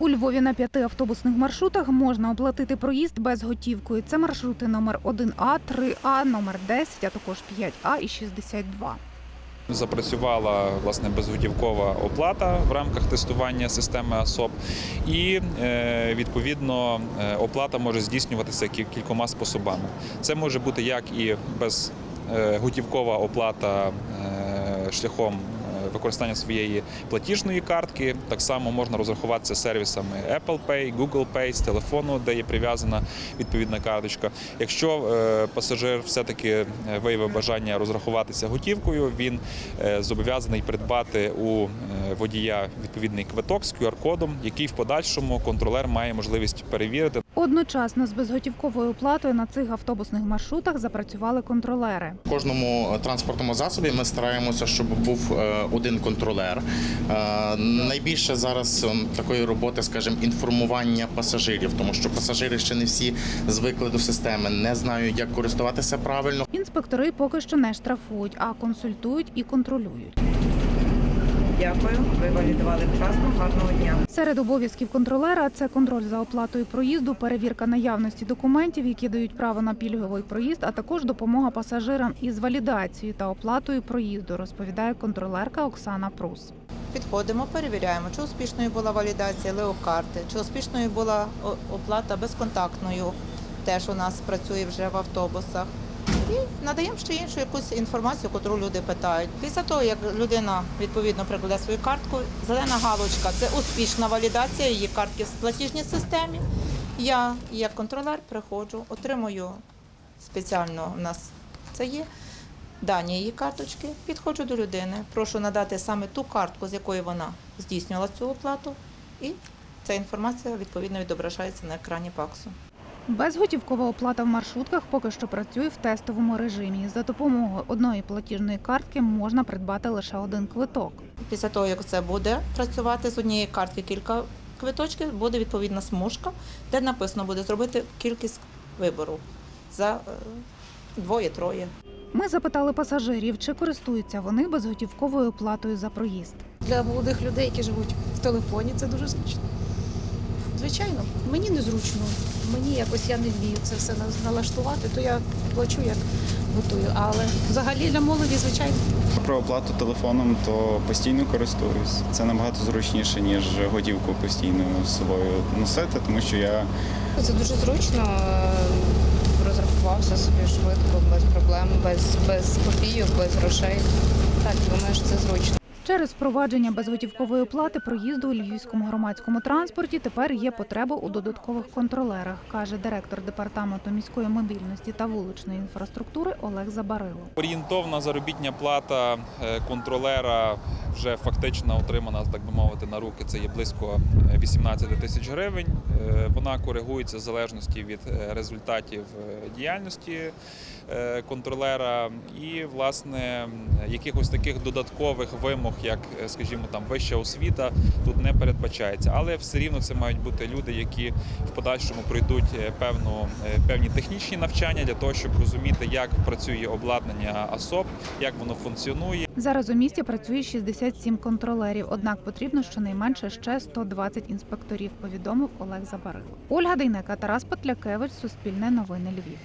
У Львові на п'яти автобусних маршрутах можна оплатити проїзд безготівкою. Це маршрути номер 1А, 3А, номер 10, а також 5А і 62. Запрацювала власне безготівкова оплата в рамках тестування системи АСОП, і е, відповідно е, оплата може здійснюватися кількома способами. Це може бути як і безготівкова оплата е, шляхом е, використання своєї платіжної картки. Так само можна розрахуватися сервісами Apple Pay, Google Pay з телефону, де є прив'язана відповідна карточка. Якщо е, пасажир все-таки е, виявив бажання розрахуватися готівкою, він е, зобов'язаний придбати у водія відповідний квиток з QR-кодом, який в подальшому контролер має можливість перевірити. Одночасно з безготівковою оплатою на цих автобусних маршрутах запрацювали контролери. В кожному е, транспортному засобі ми стараємося, щоб був е, один контролер. Е, Найбільше зараз такої роботи, скажімо, інформування пасажирів, тому що пасажири ще не всі звикли до системи, не знають, як користуватися правильно. Інспектори поки що не штрафують, а консультують і контролюють. Дякую, ви валідували вчасно. Гарного дня. Серед обов'язків контролера це контроль за оплатою проїзду, перевірка наявності документів, які дають право на пільговий проїзд, а також допомога пасажирам із валідацією та оплатою проїзду, розповідає контролерка Оксана Прус. Підходимо, перевіряємо, чи успішною була валідація леокарти, чи успішною була оплата безконтактною, теж у нас працює вже в автобусах. І надаємо ще іншу якусь інформацію, яку люди питають. Після того, як людина відповідно прикладе свою картку, зелена галочка це успішна валідація її картки в платіжній системі. Я, як контролер, приходжу, отримую спеціально у нас це є дані її карточки, підходжу до людини, прошу надати саме ту картку, з якої вона здійснювала цю оплату, і ця інформація відповідно відображається на екрані ПАКСу. Безготівкова оплата в маршрутках поки що працює в тестовому режимі. За допомогою одної платіжної картки можна придбати лише один квиток. Після того, як це буде працювати з однієї картки кілька квиточків, буде відповідна смужка, де написано буде зробити кількість вибору за е, двоє-троє. Ми запитали пасажирів, чи користуються вони безготівковою оплатою за проїзд. Для молодих людей, які живуть в телефоні, це дуже зручно. Звичайно, мені незручно. Мені якось я не вмію це все налаштувати, то я плачу як готую. Але взагалі для молоді, звичайно. Про оплату телефоном то постійно користуюсь. Це набагато зручніше, ніж готівку постійно з собою носити, тому що я Це дуже зручно. е, Розрахувався собі швидко, без проблем, без, без копійок, без грошей. Так, думаю, що це зручно. Через впровадження безготівкової оплати проїзду у львівському громадському транспорті тепер є потреба у додаткових контролерах, каже директор департаменту міської мобільності та вуличної інфраструктури Олег Забарило. Орієнтовна заробітня плата е, контролера вже фактично отримана, так би мовити, на руки. Це є близько е, 18 тисяч гривень. Е, Вона коригується в залежності від е, результатів е, діяльності е, контролера і, власне, якихось таких додаткових вимог, як, е, скажімо, там вища освіта, тут не передбачається. Але все рівно це мають бути люди, які в подальшому пройдуть е, певну е, певні технічні навчання для того, щоб розуміти, як працює обладнання АСОП, як воно функціонує. Зараз у місті працює 67 контролерів, однак потрібно щонайменше ще 120 інспекторів, повідомив Олег Забарило. Ольга Дейнека, Тарас Петлякевич, Суспільне новини Львів.